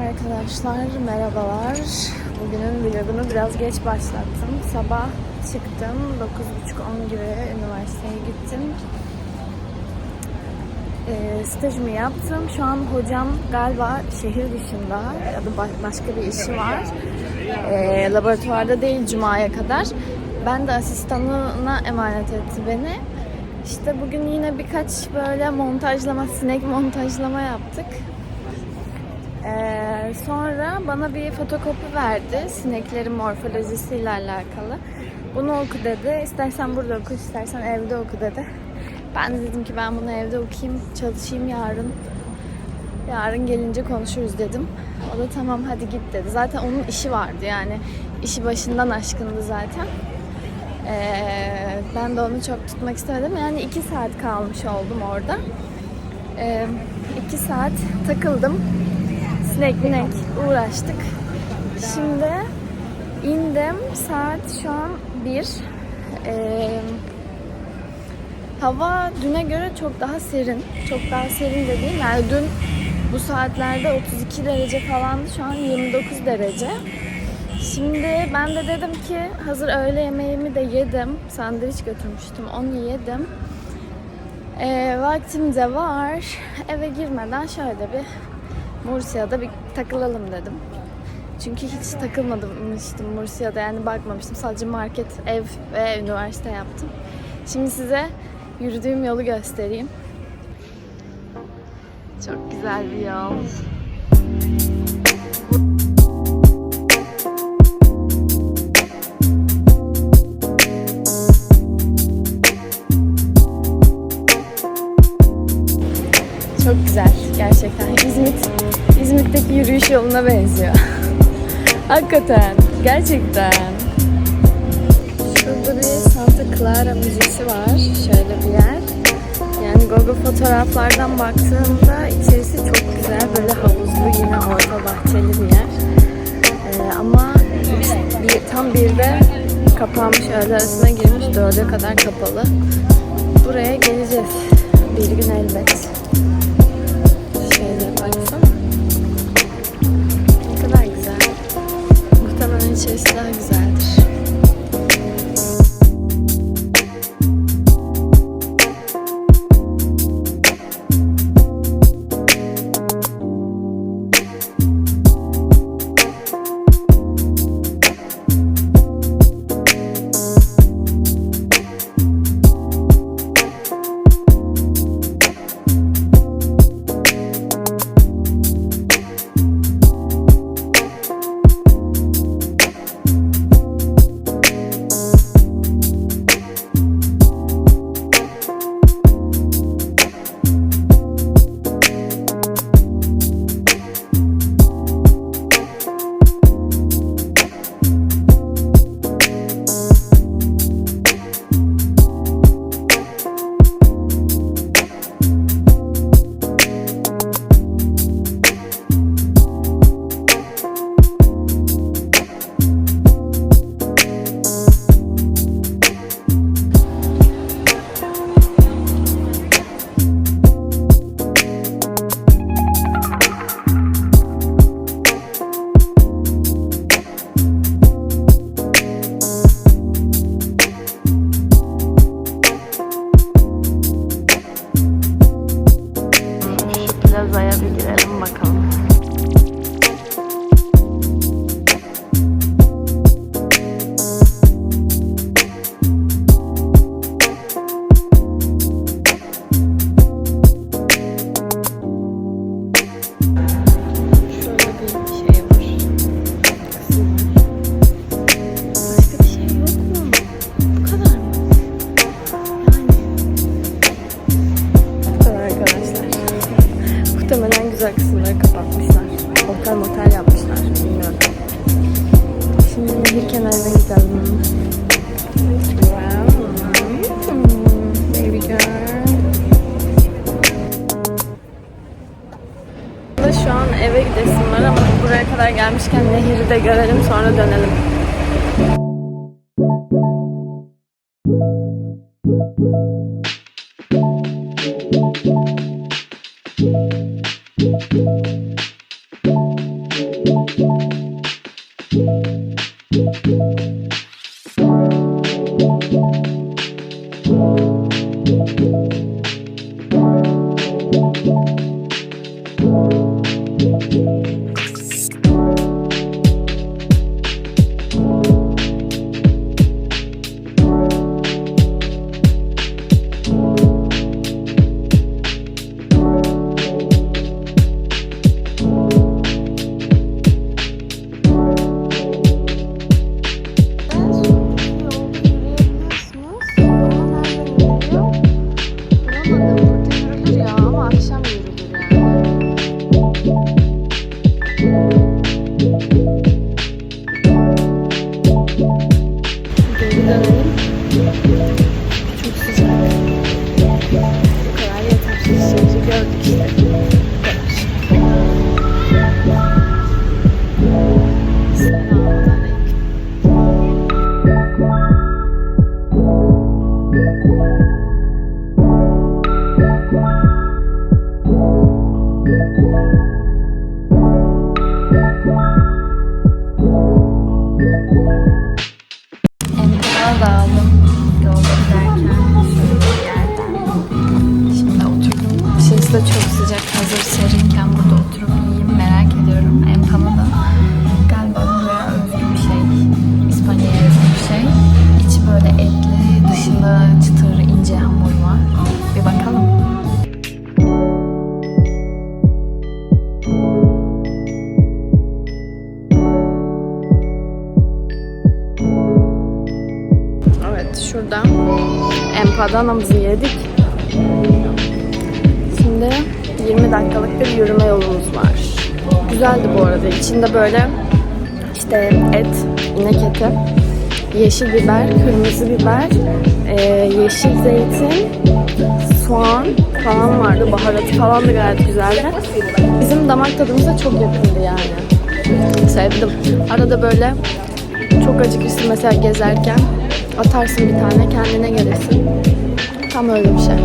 Arkadaşlar merhabalar. Bugünün vlogunu biraz geç başlattım. Sabah çıktım. 9.30-10 gibi üniversiteye gittim. Ee, stajımı yaptım. Şu an hocam galiba şehir dışında ya da ba- başka bir işi var. Ee, laboratuvarda değil Cuma'ya kadar. Ben de asistanına emanet etti beni. İşte bugün yine birkaç böyle montajlama, sinek montajlama yaptık. Ee, sonra bana bir fotokopi verdi. Sineklerin morfolojisiyle alakalı. Bunu oku dedi. İstersen burada oku, istersen evde oku dedi. Ben de dedim ki ben bunu evde okuyayım, çalışayım yarın. Yarın gelince konuşuruz dedim. O da tamam hadi git dedi. Zaten onun işi vardı yani. işi başından aşkındı zaten. Ee, ben de onu çok tutmak istemedim. Yani iki saat kalmış oldum orada. Ee, iki saat takıldım. Sinek minek uğraştık. Şimdi indim. Saat şu an 1. Ee, hava düne göre çok daha serin. Çok daha serin de değil. Yani dün bu saatlerde 32 derece falandı. Şu an 29 derece. Şimdi ben de dedim ki hazır öğle yemeğimi de yedim. Sandviç götürmüştüm. Onu yedim. Ee, vaktim de var. Eve girmeden şöyle bir Mursia'da bir takılalım dedim. Çünkü hiç takılmamıştım Mursia'da yani bakmamıştım. Sadece market, ev ve üniversite yaptım. Şimdi size yürüdüğüm yolu göstereyim. Çok güzel bir yol. Yürüyüş yoluna benziyor. Hakikaten, gerçekten. Şurada bir Santa Clara Müzesi var. Şöyle bir yer. Yani Google fotoğraflardan baktığımda içerisi çok güzel. Böyle havuzlu yine orta bahçeli bir yer. Ee, ama bir, tam birde kapanmış. Öğle arasına girmiş. Dörde kadar kapalı. Buraya geleceğiz. Bir gün elbet. Da Şu an eve gidesim ama buraya kadar gelmişken nehri de görelim sonra dönelim. Empadanamızı yedik. Şimdi 20 dakikalık bir yürüme yolumuz var. Güzeldi bu arada. İçinde böyle işte et, inek eti, yeşil biber, kırmızı biber, e, yeşil zeytin, soğan falan vardı. Baharatı falan da gayet güzeldi. Bizim damak tadımıza çok yakındı yani. Sevdim. Arada böyle çok acıkırsın mesela gezerken atarsın bir tane kendine gelirsin. Tam öyle bir şey.